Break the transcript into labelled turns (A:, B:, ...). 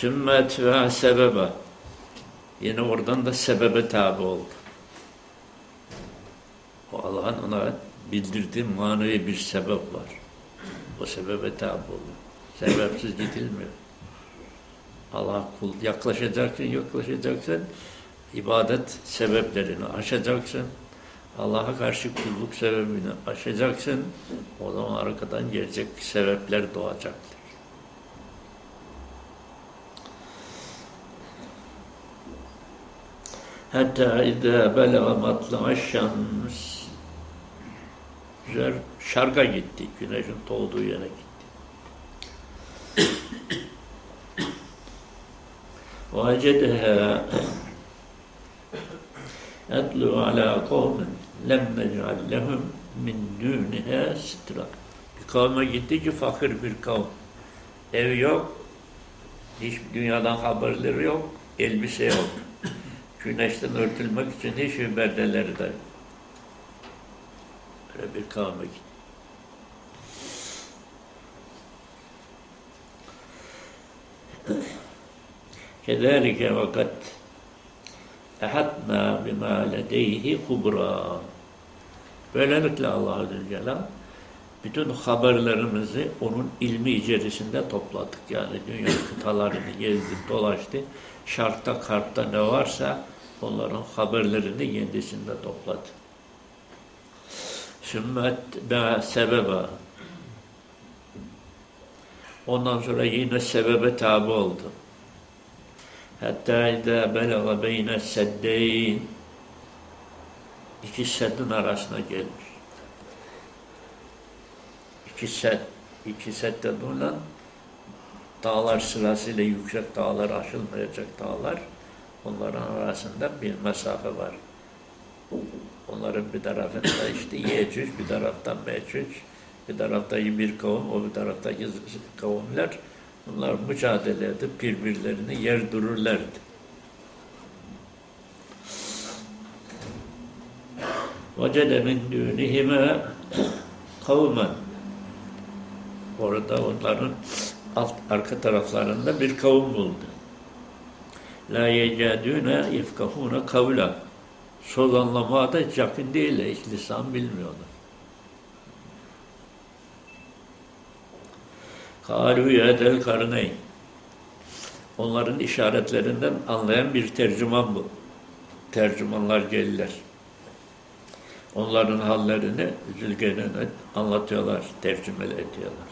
A: Sümmet ve sebebe. Yine oradan da sebebe tabi oldu. O Allah'ın ona bildirdiği manevi bir sebep var. O sebebe tabi oluyor. Sebepsiz gidilmiyor. Allah kul yaklaşacaksın, yaklaşacaksın. ibadet sebeplerini aşacaksın. Allah'a karşı kulluk sebebini aşacaksın. O zaman arkadan gelecek sebepler doğacaktır. Hatta izâ belâ matlâ şems. Güzel şarka gitti. Güneşin doğduğu yere gitti. Vâcedehâ etlu alâ kavmin lem nec'al min dûnihâ sitra. Bir kavme gitti ki fakir bir kavm. Ev yok, hiç dünyadan haberleri yok, elbise yok güneşten örtülmek için hiç berdeleri de böyle bir kavme gitti. Kederike vakat ehatna bima ledeyhi kubra. Böylelikle Allah'a Zülcelal bütün haberlerimizi onun ilmi içerisinde topladık. Yani dünya kıtalarını gezdi, dolaştı. Şarkta, kartta ne varsa onların haberlerini kendisinde topladı. Sümmet be sebebe. Ondan sonra yine sebebe tabi oldu. Hatta idâ belaga beyne seddeyn iki seddin arasına gelmiş İki set, iki sette bulunan dağlar sırasıyla yüksek dağlar, aşılmayacak dağlar onların arasında bir mesafe var. Onların bir tarafında işte Yecüc, bir taraftan Mecüc, bir tarafta bir kavim, o bir taraftaki kavimler bunlar mücadele edip birbirlerini yer dururlardı. وَجَدَ مِنْ دُونِهِمَا قَوْمًا Orada onların alt, arka taraflarında bir kavim buldu. La yecadûne yefkahûne kavla. Söz anlamaya da yakın değiller. Hiç lisan bilmiyorlar. Kâlû yedel karneyn. Onların işaretlerinden anlayan bir tercüman bu. Tercümanlar gelirler. Onların hallerini Zülgene'ne anlatıyorlar, tercüme ediyorlar.